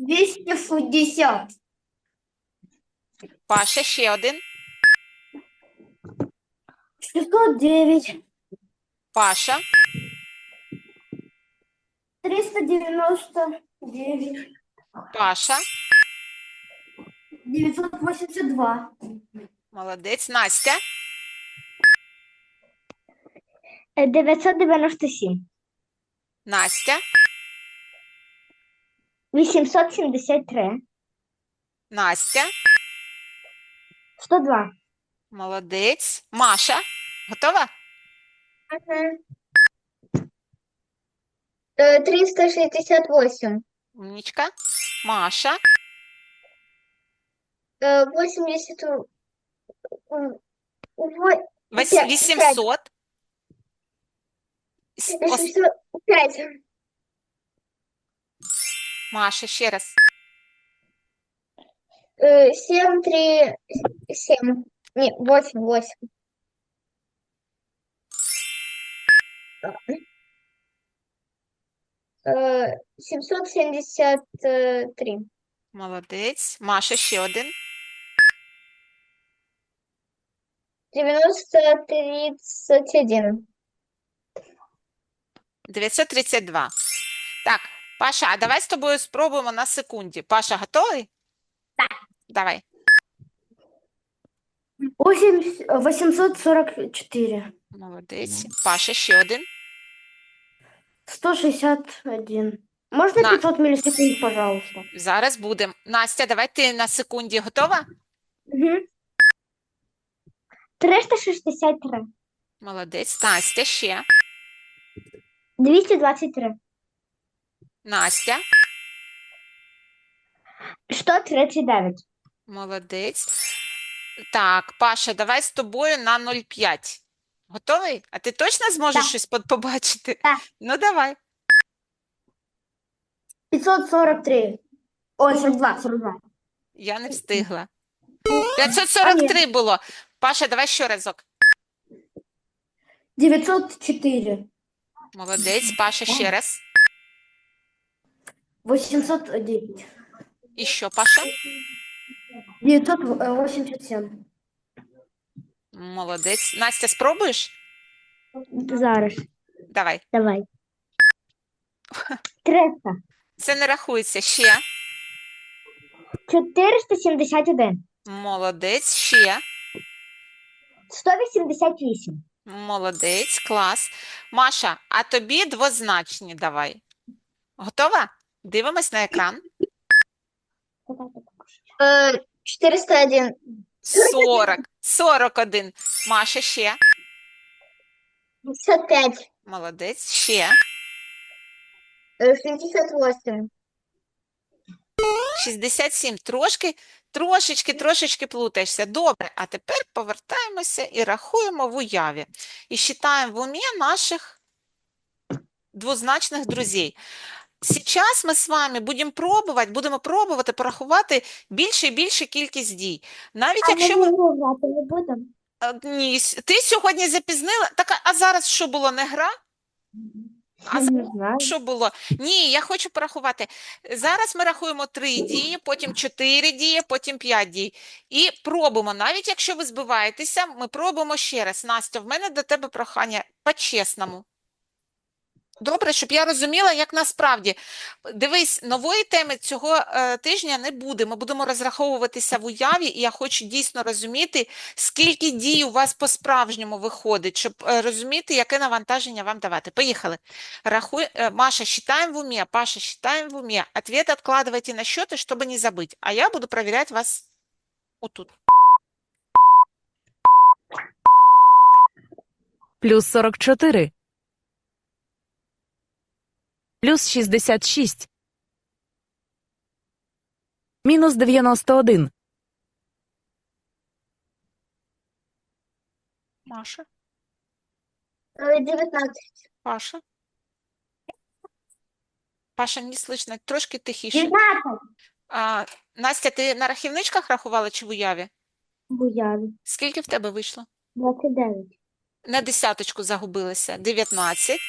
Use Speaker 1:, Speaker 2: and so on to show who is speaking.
Speaker 1: 260.
Speaker 2: Паша, ще один.
Speaker 1: 609.
Speaker 2: Паша,
Speaker 1: 399.
Speaker 2: Паша.
Speaker 1: 982.
Speaker 2: Молодець. Настя.
Speaker 1: 997.
Speaker 2: Настя.
Speaker 1: 873.
Speaker 2: Настя.
Speaker 1: 102.
Speaker 2: Молодець. Маша. Готова?
Speaker 1: Э, 368.
Speaker 2: Умнічка. Маша.
Speaker 1: Э, 80. у- у- у-
Speaker 2: Вось-
Speaker 1: П'ять,
Speaker 2: 800. С- ос-
Speaker 1: 805.
Speaker 2: Маша, ще раз.
Speaker 1: 7, 3, 7. Не, 8, 8. Э, 773.
Speaker 2: Молодець. Маша, ще один.
Speaker 1: 931.
Speaker 2: 932. Так, Паша, а давай з тобою спробуємо на секунді. Паша, готовий?
Speaker 1: Так.
Speaker 2: Давай.
Speaker 1: 844.
Speaker 2: Молодець. Паша, ще один.
Speaker 1: 161. Можно
Speaker 2: На.
Speaker 1: 500 миллисекунд, пожалуйста?
Speaker 2: Зараз будемо. Настя, давай ти на секунді готова?
Speaker 1: Угу. 363.
Speaker 2: Молодець. Настя, ще.
Speaker 1: 223.
Speaker 2: Настя.
Speaker 1: 139.
Speaker 2: Молодець. Так, Паша, давай з тобою на 0,5. Готовий? А ти точно зможеш
Speaker 1: Так.
Speaker 2: щось по- побачити?
Speaker 1: Так.
Speaker 2: Ну, давай.
Speaker 1: 543. Ой, 42, 42.
Speaker 2: Я не встигла. 543 було. Паша, давай ще разок.
Speaker 1: 904.
Speaker 2: Молодець. Паша, ще раз.
Speaker 1: 809.
Speaker 2: І що, Паша?
Speaker 1: 987.
Speaker 2: Молодець. Настя, спробуєш?
Speaker 1: Зараз.
Speaker 2: Давай.
Speaker 1: Давай. 300.
Speaker 2: Це не рахується. Ще.
Speaker 1: 471.
Speaker 2: Молодець. Ще.
Speaker 1: 188.
Speaker 2: Молодець. Клас. Маша, а тобі двозначні давай. Готова? Дивимось на екран.
Speaker 1: 401.
Speaker 2: 40. 41. Маша, ще.
Speaker 1: 55.
Speaker 2: Молодець. Ще.
Speaker 1: 68.
Speaker 2: 67. Трошки, трошечки, трошечки плутаєшся. Добре, а тепер повертаємося і рахуємо в уяві. І считаємо в умі наших двозначних друзей. Сейчас ми з вами будемо пробувати, будемо пробувати порахувати більше і більше кількість дій. Навіть якщо ми...
Speaker 1: не будемо?
Speaker 2: Ні, ти сьогодні запізнила. Так, а- а зараз що було, не гра? А
Speaker 1: не знаю.
Speaker 2: Що було? Ні, я хочу порахувати. Зараз ми рахуємо три дії, потім чотири дії, потім п'ять дій. І пробуємо. Навіть якщо ви збиваєтеся, ми пробуємо ще раз. Настя, в мене до тебе прохання по-чесному. Добре, щоб я розуміла, як насправді. Дивись, нової теми цього е, тижня не буде. Ми будемо розраховуватися в уяві, і я хочу дійсно розуміти, скільки дій у вас по-справжньому виходить, щоб е, розуміти, яке навантаження вам давати. Поїхали. Рахуй, э, Маша, считаем в уме, Паша, считаем в уме. Ответ откладывайте на счеты, чтобы не забыть. А я буду проверять вас вот тут.
Speaker 3: плюс 44, плюс 66, мінус 91,
Speaker 2: Маша,
Speaker 1: 19.
Speaker 2: Паша. Паша, не слышно, трошки тихіше.
Speaker 1: 19.
Speaker 2: А, Настя, ти на рахівничках рахувала чи в уяві?
Speaker 1: Буяли.
Speaker 2: Скільки в тебе вийшло?
Speaker 1: 29.
Speaker 2: На десяточку загубилася. 19.